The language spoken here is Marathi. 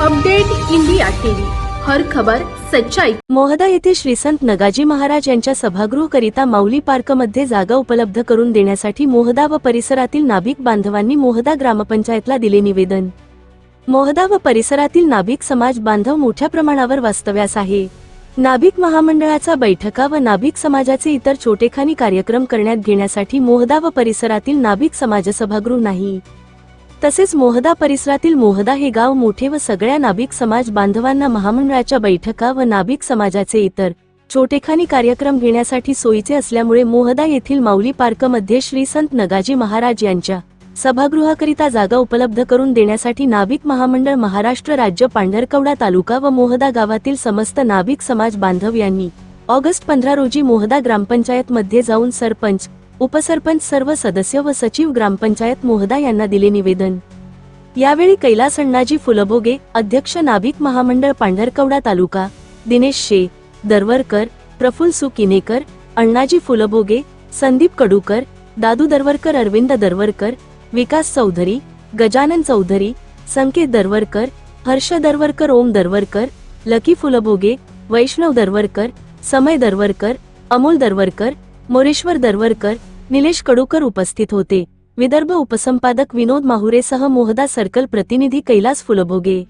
Update India TV. हर खबर सच्चाई. मोहदा येथे श्रीसंत नगाजी महाराज यांच्या सभागृहकरिता माऊली पार्कमध्ये जागा उपलब्ध करून देण्यासाठी मोहदा व परिसरातील नाभिक बांधवांनी मोहदा ग्रामपंचायतला दिले निवेदन. मोहदा व परिसरातील नाभिक समाज बांधव मोठ्या प्रमाणावर वास्तव्यास आहे. नाभिक महामंडळाचा बैठका व नाभिक समाजाचे इतर छोटेखानी कार्यक्रम करण्यात घेण्यासाठी मोहदा व परिसरातील नाभिक समाज सभागृह नाही. तसेच मोहदा परिसरातील मोहदा हे गाव मोठे व सगळ्या नाभिक समाज बांधवांना महामंडळाच्या बैठका व नाभिक समाजाचे इतर छोटेखानी कार्यक्रम घेण्यासाठी सोयीचे असल्यामुळे मोहदा येथील माऊली पार्कमध्ये श्री संत नगाजी महाराज यांच्या सभागृहाकरिता जागा उपलब्ध करून देण्यासाठी नाभिक महामंडळ महाराष्ट्र राज्य पांढरकवडा तालुका व मोहदा गावातील समस्त नाभिक समाज बांधव यांनी ऑगस्ट पंधरा रोजी मोहदा ग्रामपंचायत मध्ये जाऊन सरपंच उपसरपंच सर्व सदस्य व सचिव ग्रामपंचायत मोहदा यांना दिले निवेदन. यावेळी कैलास अण्णाजी फुलभोगे अध्यक्ष नाभिक महामंडळ पांढरकवडा तालुका दिनेश शे दरवरकर प्रफुल सुकिनेकर अण्णाजी फुलभोगे संदीप कडूकर दादू दरवरकर अरविंद दरवरकर विकास चौधरी गजानन चौधरी संकेत दरवरकर हर्ष दरवरकर ओम दरवरकर लकी फुलभोगे वैष्णव दरवरकर समय दरवरकर अमोल दरवरकर मोरेश्वर दरवरकर निलेश कडूकर उपस्थित होते. विदर्भ उपसंपादक विनोद माहुरेसह मोहदा सर्कल प्रतिनिधी कैलास फुलभोगे.